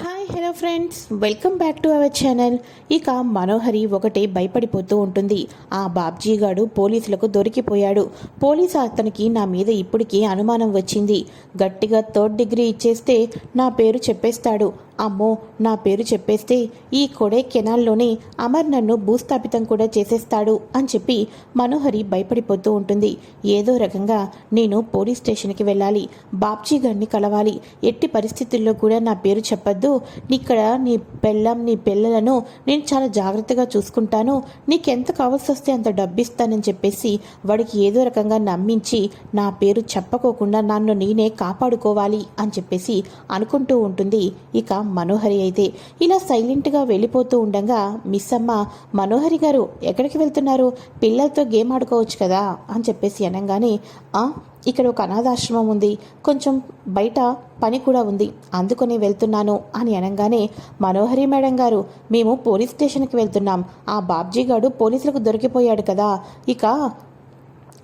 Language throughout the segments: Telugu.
Hi hello friends welcome back to our channel ఇక మనోహరి ఒకటే భయపడిపోతూ ఉంటుంది. ఆ బాబ్జీ గాడు పోలీసులకు దొరికిపోయాడు. పోలీసు అతనికి నా మీద ఇప్పటికీ అనుమానం వచ్చింది. గట్టిగా థర్డ్ డిగ్రీ ఇచ్చేస్తే నా పేరు చెప్పేస్తాడు. అమ్మో నా పేరు చెప్పేస్తే ఈ కొడే కెనాల్లోనే అమర్ నన్ను భూస్థాపితం కూడా చేసేస్తాడు అని చెప్పి మనోహరి భయపడిపోతూ ఉంటుంది. ఏదో రకంగా నేను పోలీస్ స్టేషన్కి వెళ్ళాలి బాబ్జీ గారిని కలవాలి. ఎట్టి పరిస్థితుల్లో కూడా నా పేరు చెప్పొద్దు. ఇక్కడ నీ పెళ్ళం నీ పిల్లలను నేను చాలా జాగ్రత్తగా చూసుకుంటాను. నీకెంత కావాల్సి వస్తే అంత డబ్బిస్తానని చెప్పేసి వాడికి ఏదో రకంగా నమ్మించి నా పేరు చెప్పకోకుండా నన్ను నేనే కాపాడుకోవాలి అని చెప్పేసి అనుకుంటూ ఉంటుంది. ఇక మనోహరి అయితే ఇలా సైలెంట్గా వెళ్ళిపోతూ ఉండగా మిస్ అమ్మ మనోహరి గారు ఎక్కడికి వెళ్తున్నారు? పిల్లలతో గేమ్ ఆడుకోవచ్చు కదా? అని చెప్పేసి అనగానే "ఆ, ఇక్కడ ఒక అనాథాశ్రమం ఉంది. కొంచెం బయట పని కూడా ఉంది. అందుకొని వెళ్తున్నాను అని అనగానే మనోహరి మేడం గారు మేము పోలీస్ స్టేషన్కి వెళ్తున్నాం. ఆ బాబ్జీ గారు పోలీసులకు దొరికిపోయాడు కదా. ఇక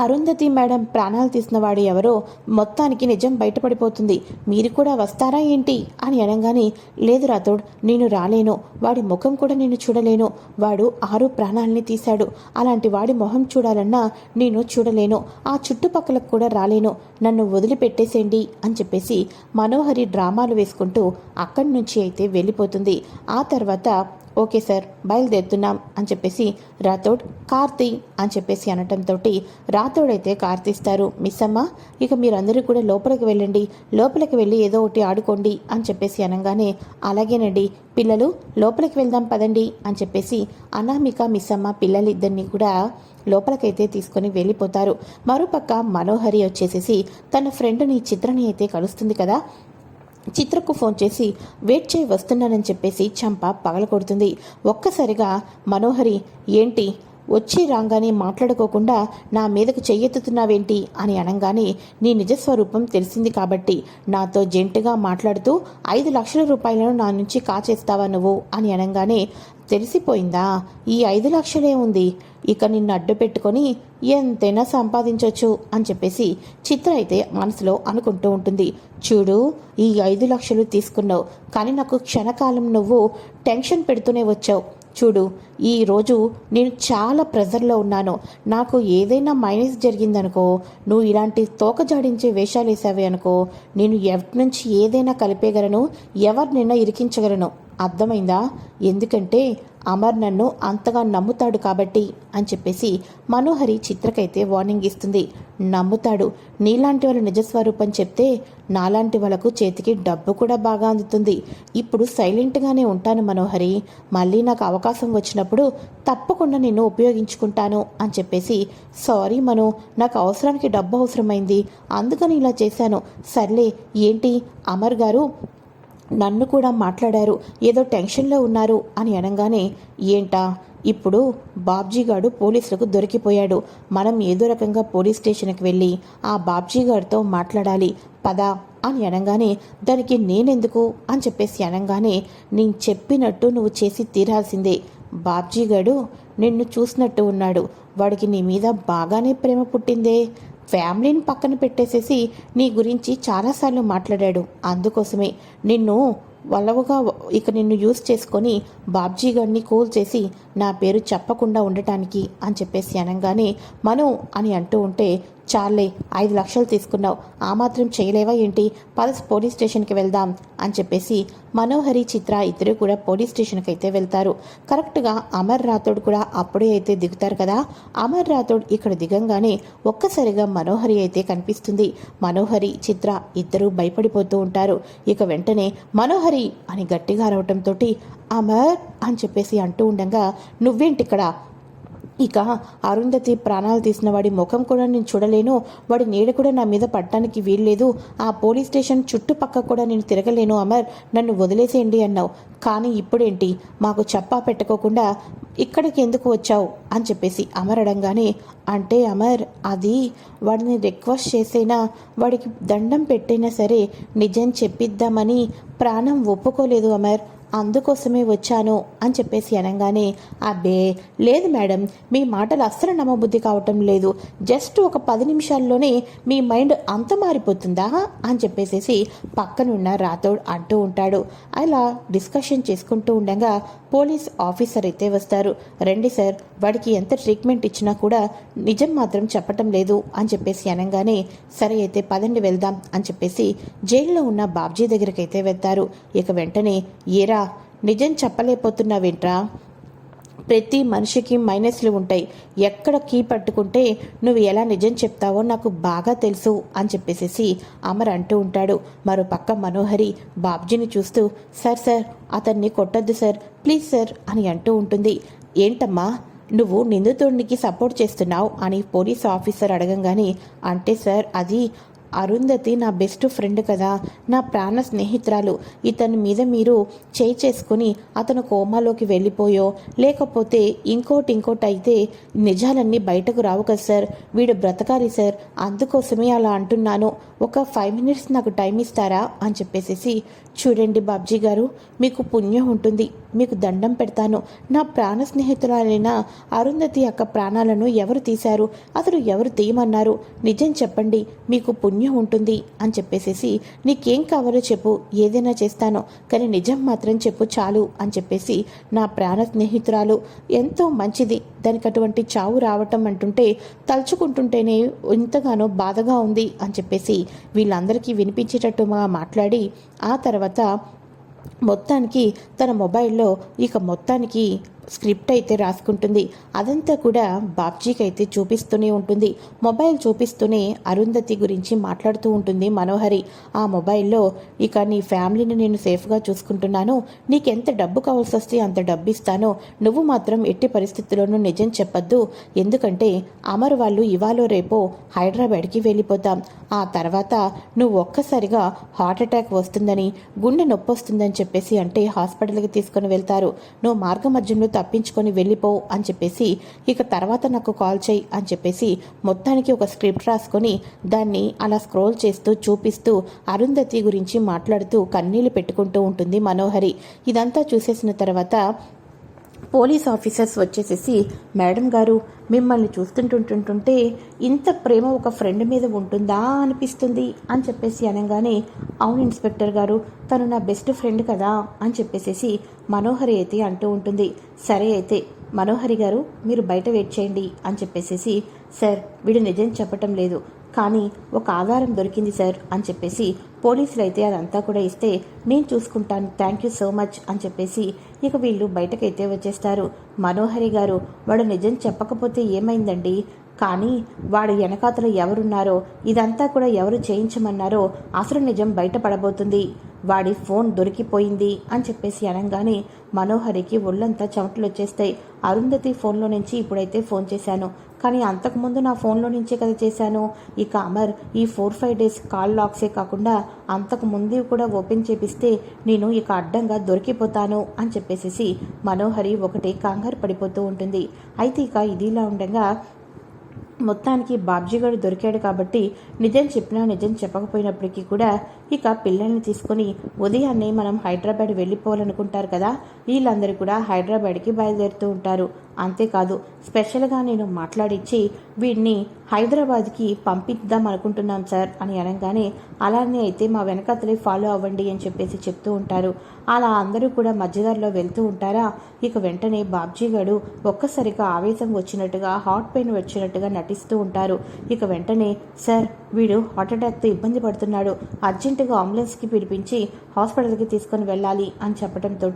అరుంధతి మేడం ప్రాణాలు తీసిన వాడు ఎవరో మొత్తానికి నిజం బయటపడిపోతుంది. మీరు కూడా వస్తారా ఏంటి? అని అనగానే లేదు రాథోడ్ నేను రాలేను. వాడి ముఖం కూడా నేను చూడలేను. వాడు ఆరు ప్రాణాలని తీశాడు. అలాంటి వాడి మొహం చూడాలన్నా నేను చూడలేను. ఆ చుట్టుపక్కలకు కూడా రాలేను. నన్ను వదిలిపెట్టేసేయండి అని చెప్పేసి మనోహరి డ్రామాలు వేసుకుంటూ అక్కడి నుంచి అయితే వెళ్ళిపోతుంది. ఆ తర్వాత ఓకే సార్ బయలుదేరుతున్నాం అని చెప్పేసి రాథోడ్ కార్తీ అని చెప్పేసి అనటంతో రాథోడ్ అయితే కార్ తీస్తారు మిస్ అమ్మ ఇక మీరందరూ కూడా లోపలికి వెళ్ళండి లోపలికి వెళ్ళి ఏదో ఒకటి ఆడుకోండి అని చెప్పేసి అనగానే అలాగేనండి పిల్లలు లోపలికి వెళ్దాం పదండి అని చెప్పేసి అనామిక మిస్ అమ్మ పిల్లలిద్దరినీ కూడా లోపలికైతే తీసుకొని వెళ్ళిపోతారు. మరోపక్క మనోహరి వచ్చేసేసి తన ఫ్రెండ్ని చిత్రని అయితే కలుస్తుంది కదా చిత్రకు ఫోన్ చేసి వెయిట్ చేయి వస్తున్నానని చెప్పేసి చంప పగలకొడుతుంది ఒక్కసారిగా మనోహరి ఏంటి? వచ్చి రాగానే మాట్లాడుకోకుండా నా మీదకు చెయ్యెత్తుతున్నావేంటి? అని అనగానే నీ నిజస్వరూపం తెలిసింది కాబట్టి నాతో జెంటుగా మాట్లాడుతూ ఐదు లక్షల రూపాయలను నా నుంచి కాచేస్తావా నువ్వు? అని అనగానే తెలిసిపోయిందా? ఈ ఐదు లక్షలే ఉంది. ఇక నిన్ను అడ్డు పెట్టుకొని ఎంతైనా సంపాదించవచ్చు అని చెప్పేసి చిత్ర అయితే మనసులో అనుకుంటూ ఉంటుంది. చూడు ఈ ఐదు లక్షలు తీసుకున్నావు. కానీ నాకు క్షణకాలం నువ్వు టెన్షన్ పెడుతూనే వచ్చావు. చూడు ఈరోజు నేను చాలా ప్రెజర్లో ఉన్నాను. నాకు ఏదైనా మైనస్ జరిగిందనుకో నువ్వు ఇలాంటి తోక జాడించే వేషాలు వేసావే అనుకో నేను ఎవరి నుంచి ఏదైనా కలిపేయగలను ఎవరినైనా ఇరికించగలను. అర్థమైందా? ఎందుకంటే అమర్ నన్ను అంతగా నమ్ముతాడు కాబట్టి అని చెప్పేసి మనోహరి చిత్రకైతే వార్నింగ్ ఇస్తుంది. నమ్ముతాడు. నీలాంటి వాళ్ళ నిజస్వరూపం చెప్తే నాలాంటి వాళ్ళకు చేతికి డబ్బు కూడా బాగా అందుతుంది. ఇప్పుడు సైలెంట్గానే ఉంటాను మనోహరి. మళ్ళీ నాకు అవకాశం వచ్చినప్పుడు తప్పకుండా నేను ఉపయోగించుకుంటాను అని చెప్పేసి సారీ మను నాకు అవసరానికి డబ్బు అవసరమైంది. అందుకని ఇలా చేశాను. సర్లే ఏంటి? అమర్ గారు నన్ను కూడా మాట్లాడారు. ఏదో టెన్షన్లో ఉన్నారు అని అనగానే ఏంటా? ఇప్పుడు బాబ్జీగాడు పోలీసులకు దొరికిపోయాడు. మనం ఏదో రకంగా పోలీస్ స్టేషన్కి వెళ్ళి ఆ బాబ్జీగాడితో మాట్లాడాలి. పద అని అనగానే దానికి నేనెందుకు? అని చెప్పేసి అనగానే నేను చెప్పినట్టు నువ్వు చేసి తీరాల్సిందే. బాబ్జీగాడు నిన్ను చూసినట్టు ఉన్నాడు. వాడికి నీ మీద బాగానే ప్రేమ పుట్టిందే. ఫ్యామిలీని పక్కన పెట్టేసేసి నీ గురించి చాలాసార్లు మాట్లాడాడు. అందుకోసమే నిన్ను వలవగా ఇక నిన్ను యూజ్ చేసుకొని బాబ్జీ గారిని కూల్ చేసి నా పేరు చెప్పకుండా ఉండటానికి అని చెప్పేసి అనగానే మను అని అంటూ ఉంటే చాలే ఐదు లక్షలు తీసుకున్నావు. ఆ మాత్రం చేయలేవా ఏంటి? పల్స్ పోలీస్ స్టేషన్కి వెళ్దాం అని చెప్పేసి మనోహరి చిత్ర ఇద్దరు కూడా పోలీస్ స్టేషన్కి అయితే వెళ్తారు. కరెక్ట్గా అమర్ రాథోడ్ కూడా అప్పుడే అయితే దిగుతారు కదా? అమర్ రాథోడ్ ఇక్కడ దిగంగానే ఒక్కసారిగా మనోహరి అయితే కనిపిస్తుంది. మనోహరి చిత్ర ఇద్దరూ భయపడిపోతూ ఉంటారు. ఇక వెంటనే మనోహరి అని గట్టిగా అరవటంతో అమర్ అని చెప్పేసి అంటూ ఉండగా నువ్వేంటి ఇక్కడ? ఇక అరుంధతి ప్రాణాలు తీసిన వాడి ముఖం కూడా నేను చూడలేను. వాడి నీడ కూడా నా మీద పడటానికి వీల్లేదు. ఆ పోలీస్ స్టేషన్ చుట్టుపక్క కూడా నేను తిరగలేను అమర్. నన్ను వదిలేసేయండి అన్నావు. కానీ ఇప్పుడేంటి? మాకు చెప్పా పెట్టుకోకుండా ఇక్కడికి ఎందుకు వచ్చావు? అని చెప్పేసి అమర్ అడంగానే అంటే అమర్ అది వాడిని రిక్వెస్ట్ చేసైనా? వాడికి దండం పెట్టైనా సరే నిజం చెప్పిద్దామని ప్రాణం ఒప్పుకోలేదు అమర్. అందుకోసమే వచ్చాను అని చెప్పేసి అనగానే అబ్బే లేదు మేడం మీ మాటలు అస్సలు నమ్మబుద్ధి కావటం లేదు. జస్ట్ ఒక పది నిమిషాల్లోనే మీ మైండ్ అంత మారిపోతుందా అని చెప్పేసేసి పక్కనున్న రాథోడ్ అంటూ ఉంటాడు. అలా డిస్కషన్ చేసుకుంటూ ఉండగా పోలీస్ ఆఫీసర్ అయితే వస్తారు. రండి సార్ వాడికి ఎంత ట్రీట్మెంట్ ఇచ్చినా కూడా నిజం మాత్రం చెప్పటం లేదు అని చెప్పేసి అనగానే సరే అయితే పదండి వెళ్దాం అని చెప్పేసి జైల్లో ఉన్న బాబ్జీ దగ్గరికి అయితే వెళ్తారు. ఇక వెంటనే ఏరా నిజం చెప్పలేకపోతున్నావేంట్రా? ప్రతి మనిషికి మైనస్లు ఉంటాయి. ఎక్కడ కీ పట్టుకుంటే నువ్వు ఎలా నిజం చెప్తావో నాకు బాగా తెలుసు అని చెప్పేసేసి అమర్ అంటూ ఉంటాడు. మరో పక్క మనోహరి బాబ్జీని చూస్తూ సార్ సార్ అతన్ని కొట్టొద్దు సార్. ప్లీజ్ సార్ అని అంటూ ఉంటుంది. ఏంటమ్మా నువ్వు నిందితుడికి సపోర్ట్ చేస్తున్నావు? అని పోలీస్ ఆఫీసర్ అడగంగానే అంటే సార్ అది అరుంధతి నా బెస్ట్ ఫ్రెండ్ కదా నా ప్రాణ స్నేహితురాలు. ఇతని మీద మీరు చేయి చేసుకుని అతను కోమాలోకి వెళ్ళిపోయో లేకపోతే ఇంకోటి ఇంకోటి అయితే నిజాలన్నీ బయటకు రావు కదా సార్. వీడు బ్రతకాలి సార్. అందుకోసమే అలా అంటున్నాను. ఒక ఫైవ్ మినిట్స్ నాకు టైం ఇస్తారా? అని చెప్పేసేసి చూడండి బాబ్జీ గారు మీకు పుణ్యం ఉంటుంది. మీకు దండం పెడతాను. నా ప్రాణ స్నేహితురాలైన అరుంధతి యొక్క ప్రాణాలను ఎవరు తీశారు? అసలు ఎవరు తీయమన్నారు? నిజం చెప్పండి మీకు పుణ్యం ఉంటుంది అని చెప్పేసేసి నీకేం కావాలో చెప్పు ఏదైనా చేస్తాను కానీ నిజం మాత్రం చెప్పు చాలు అని చెప్పేసి నా ప్రాణ స్నేహితురాలు ఎంతో మంచిది దానికి అటువంటి చావు రావటం అంటుంటే తలుచుకుంటుంటేనే ఎంతగానో బాధగా ఉంది అని చెప్పేసి వీళ్ళందరికీ వినిపించేటట్టుగా మాట్లాడి ఆ తర్వాత మొత్తానికి తన మొబైల్లో ఇక మొత్తానికి స్క్రిప్ట్ అయితే రాసుకుంటుంది. అదంతా కూడా బాబ్జీకి అయితే చూపిస్తూనే ఉంటుంది. మొబైల్ చూపిస్తూనే అరుంధతి గురించి మాట్లాడుతూ ఉంటుంది మనోహరి. ఆ మొబైల్లో ఇక నీ ఫ్యామిలీని నేను సేఫ్గా చూసుకుంటున్నాను. నీకెంత డబ్బు కావాల్సి వస్తే అంత డబ్బు ఇస్తాను నువ్వు మాత్రం ఎట్టి పరిస్థితుల్లోనూ నిజం చెప్పొద్దు. ఎందుకంటే అమర్ వాళ్ళు ఇవాళ రేపో హైదరాబాద్కి వెళ్ళిపోతాం. ఆ తర్వాత నువ్వు ఒక్కసారిగా హార్ట్ అటాక్ వస్తుందని గుండె నొప్పి వస్తుందని చెప్పేసి అంటే హాస్పిటల్కి తీసుకొని వెళ్తారు. నువ్వు మార్గ మధ్యంలో తప్పించుకొని వెళ్ళిపో అని చెప్పేసి ఇక తర్వాత నాకు కాల్ చేయి అని చెప్పేసి మొత్తానికి ఒక స్క్రిప్ట్ రాసుకొని దాన్ని అలా స్క్రోల్ చేస్తూ చూపిస్తూ అరుంధతి గురించి మాట్లాడుతూ కన్నీళ్ళు పెట్టుకుంటూ ఉంటుంది మనోహరి. ఇదంతా చూసేసిన తర్వాత పోలీస్ ఆఫీసర్స్ వచ్చేసేసి మేడం గారు మిమ్మల్ని చూస్తుంటుంటుంటుంటే ఇంత ప్రేమ ఒక ఫ్రెండ్ మీద ఉంటుందా అనిపిస్తుంది? అని చెప్పేసి అనగానే అవును ఇన్స్పెక్టర్ గారు తను నా బెస్ట్ ఫ్రెండ్ కదా? అని చెప్పేసేసి మనోహరి అయితే అంటూ ఉంటుంది. సరే అయితే మనోహరి గారు మీరు బయట వెయిట్ చేయండి అని చెప్పేసేసి సార్ వీడు నిజం చెప్పటం లేదు. కానీ ఒక ఆధారం దొరికింది సార్ అని చెప్పేసి పోలీసులు అయితే అదంతా కూడా ఇస్తే నేను చూసుకుంటాను. థ్యాంక్ యూ సో మచ్ అని చెప్పేసి ఇక వీళ్ళు బయటకైతే వచ్చేస్తారు. మనోహరి గారు వాడు నిజం చెప్పకపోతే ఏమైందండి? కానీ వాడు వెనకాతలు ఎవరున్నారో ఇదంతా కూడా ఎవరు చేయించమన్నారో అసలు నిజం బయటపడబోతుంది. వాడి ఫోన్ దొరికిపోయింది అని చెప్పేసి అనగానే మనోహరికి ఒళ్ళంతా చెమటలు వచ్చేస్తాయి అరుంధతి ఫోన్లో నుంచి ఇప్పుడైతే ఫోన్ చేశాను. కానీ అంతకుముందు నా ఫోన్లో నుంచే కదా చేశాను. ఇక అమర్ ఈ ఫోర్ ఫైవ్ డేస్ కాల్ లాక్సే కాకుండా అంతకు ముందు కూడా ఓపెన్ చేపిస్తే నేను ఇక అడ్డంగా దొరికిపోతాను అని చెప్పేసి మనోహరి ఒకటి కంగారు పడిపోతూ ఉంటుంది. అయితే ఇక ఇదిలా ఉండగా మొత్తానికి బాబ్జీగాడు దొరికాడు కాబట్టి నిజం చెప్పినా నిజం చెప్పకపోయినప్పటికీ కూడా ఇక పిల్లల్ని తీసుకొని ఉదయాన్నే మనం హైదరాబాద్ వెళ్ళిపోవాలనుకుంటారు కదా. వీళ్ళందరూ కూడా హైదరాబాద్కి బయలుదేరుతూ ఉంటారు. అంతేకాదు స్పెషల్గా నేను మాట్లాడించి వీడిని హైదరాబాద్కి పంపిద్దాం అనుకుంటున్నాం సార్ అని అనగానే అలానే అయితే మా వెనకతలే ఫాలో అవ్వండి అని చెప్పేసి చెప్తూ ఉంటారు. అలా అందరూ కూడా మధ్యదారిలో వెళ్తూ ఉంటారా? ఇక వెంటనే బాబ్జీ గారు ఒక్కసారిగా ఆవేశం వచ్చినట్టుగా హార్ట్ పెయిన్ వచ్చినట్టుగా నటిస్తూ ఉంటారు. ఇక వెంటనే సార్ వీడు హార్ట్ అటాక్తో ఇబ్బంది పడుతున్నాడు. అర్జెంటుగా అంబులెన్స్కి పిలిపించి హాస్పిటల్కి తీసుకొని వెళ్ళాలి అని చెప్పడంతో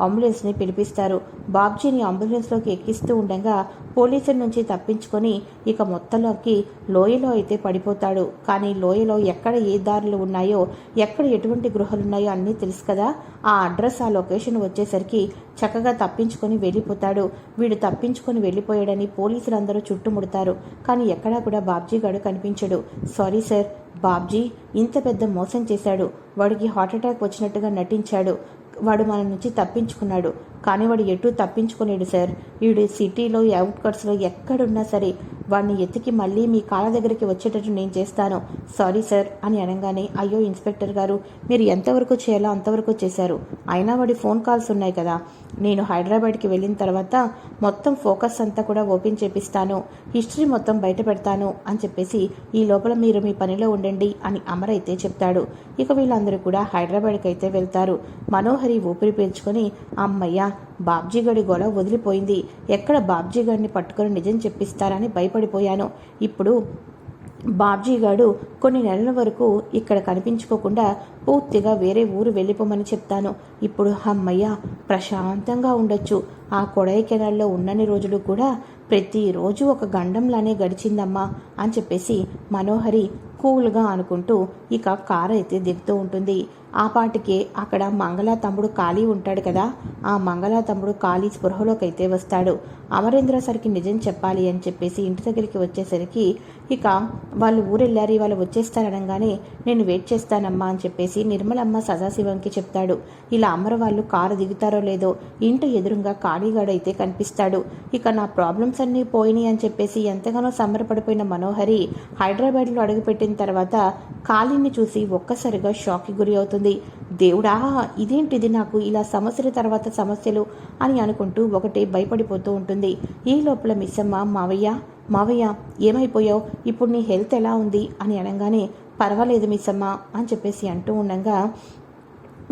అంబులెన్స్ని పిలిపిస్తారు. బాబ్జీని అంబులెన్స్లోకి ఎక్కిస్తూ ఉండగా పోలీసుల నుంచి తప్పించుకొని ఇక మొత్తంలోకి లోయలో అయితే పడిపోతాడు. కానీ లోయలో ఎక్కడ ఏ దారులు ఉన్నాయో ఎక్కడ ఎటువంటి గృహాలు ఉన్నాయో అన్నీ తెలుసు కదా. ఆ అడ్రస్ ఆ లొకేషన్ వచ్చేసరికి చక్కగా తప్పించుకొని వెళ్ళిపోతాడు. వీడు తప్పించుకొని వెళ్ళిపోయాడని పోలీసులందరూ చుట్టుముడతారు. కానీ ఎక్కడా కూడా బాబ్జీ గాడు కనిపించడు. సారీ సార్ బాబ్జీ ఇంత పెద్ద మోసం చేశాడు. వాడికి హార్ట్ అటాక్ వచ్చినట్టుగా నటించాడు. వాడు మన నుంచి తప్పించుకున్నాడు. కానీ వాడు ఎటు తప్పించుకోలేడు సార్. వీడు సిటీలో అవుట్కట్స్లో ఎక్కడున్నా సరే వాడిని ఎత్తికి మళ్ళీ మీ కాళ్ళ దగ్గరికి వచ్చేటట్టు నేను చేస్తాను. సారీ సార్ అని అనగానే అయ్యో ఇన్స్పెక్టర్ గారు మీరు ఎంతవరకు చేయాలో అంతవరకు చేశారు. అయినా వాడి ఫోన్ కాల్స్ ఉన్నాయి కదా. నేను హైదరాబాద్కి వెళ్ళిన తర్వాత మొత్తం ఫోకస్ అంతా కూడా ఓపెన్ చేపిస్తాను. హిస్టరీ మొత్తం బయట పెడతాను అని చెప్పేసి ఈ లోపల మీరు మీ పనిలో ఉండండి అని అమర్ అయితే చెప్తాడు. ఇక వీళ్ళందరూ కూడా హైదరాబాద్కి అయితే వెళ్తారు. మనోహరి ఊపిరి పీల్చుకొని అమ్మయ్య బాబ్జీ గడి గొడవ వదిలిపోయింది. ఎక్కడ బాబ్జీగడిని పట్టుకుని పట్టుకొని నిజం చెప్పిస్తారని భయపడిపోయాను. ఇప్పుడు బాబ్జీగాడు కొన్ని నెలల వరకు ఇక్కడ కనిపించుకోకుండా పూర్తిగా వేరే ఊరు వెళ్ళిపోమని చెప్తాను. ఇప్పుడు అమ్మయ్య ప్రశాంతంగా ఉండొచ్చు. ఆ కొడైకెనాల్లో ఉన్నన్ని రోజులు కూడా ప్రతిరోజు ఒక గండంలానే గడిచిందమ్మా అని చెప్పేసి మనోహరి కూల్గా అనుకుంటూ ఇక కారు అయితే దిగుతూ ఉంటుంది. ఆ పాటికే అక్కడ మంగళ తమ్ముడు ఖాళీ ఉంటాడు కదా ఆ మంగళ తమ్ముడు ఖాళీ స్పృహలోకి అయితే వస్తాడు. అమరేంద్ర సరికి నిజం చెప్పాలి అని చెప్పేసి ఇంటి దగ్గరికి వచ్చేసరికి ఇక వాళ్ళు ఊరెళ్ళారు వాళ్ళు వచ్చేస్తారనగానే నేను వెయిట్ చేస్తానమ్మా అని చెప్పేసి నిర్మలమ్మ సదాశివంకి చెప్తాడు. ఇలా అమర వాళ్ళు కారు దిగుతారో లేదో ఇంటి ఎదురుగా ఖాళీగాడైతే కనిపిస్తాడు. ఇక నా ప్రాబ్లమ్స్ అన్నీ పోయినాయి అని చెప్పేసి ఎంతగానో సంబరపడిపోయిన మనోహరి హైదరాబాద్లో అడుగుపెట్టిన తర్వాత ఖాళీని చూసి ఒక్కసారిగా షాక్కి గురి అవుతుంది. దేవుడా ఇదేంటిది నాకు? ఇలా సమస్యల తర్వాత సమస్యలు అని అనుకుంటూ ఒకటే భయపడిపోతూ ఉంటుంది. ఈ లోపల మిస్సమ్మ? మావయ్య? మావయ్య ఏమైపోయావు? ఇప్పుడు నీ హెల్త్ ఎలా ఉంది? అని అనగానే పర్వాలేదు మిస్సమ్మ అని చెప్పేసి అంటూ ఉండగా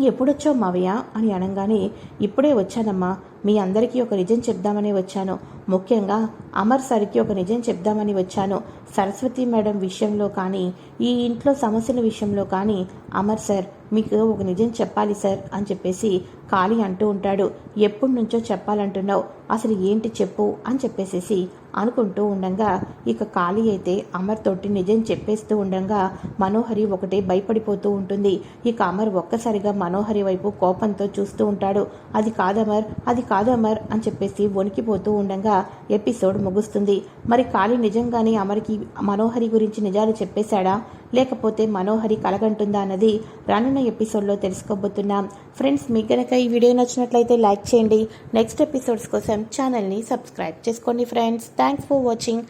ఎప్పుడొచ్చావు మావయ్య? అని అనగానే ఇప్పుడే వచ్చానమ్మా. మీ అందరికీ ఒక నిజం చెప్దామని వచ్చాను. ముఖ్యంగా అమర్ సార్కి ఒక నిజం చెప్దామని వచ్చాను. సరస్వతి మేడం విషయంలో కానీ ఈ ఇంట్లో సమస్యల విషయంలో కానీ అమర్ సార్ మీకు ఒక నిజం చెప్పాలి సార్ అని చెప్పేసి ఖాళీ అంటూ ఉంటాడు. ఎప్పటి నుంచో చెప్పాలంటున్నావు. అసలు ఏంటి చెప్పు అని చెప్పేసేసి అనుకుంటూ ఉండగా ఇక ఖాళీ అయితే అమర్ తోటి నిజం చెప్పేస్తూ ఉండగా మనోహరి ఒకటే భయపడిపోతూ ఉంటుంది. ఇక అమర్ ఒక్కసారిగా మనోహరి వైపు కోపంతో చూస్తూ ఉంటాడు. అది కాదమర్ అది కాదమర్ అని చెప్పేసి వణికిపోతూ ఉండగా ఎపిసోడ్ ముగుస్తుంది. మరి ఖాళీ నిజంగానే అమర్కి మనోహరి గురించి నిజాలు చెప్పేశాడా? లేకపోతే మనోహరి కలగంటుందా అన్నది రానున్న ఎపిసోడ్లో తెలుసుకోబోతున్నాం. ఫ్రెండ్స్ మీకు కనుక ఈ వీడియో నచ్చినట్లయితే లైక్ చేయండి. నెక్స్ట్ ఎపిసోడ్స్ కోసం ఛానల్ని సబ్స్క్రైబ్ చేసుకోండి friends. Thanks for watching.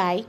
Bye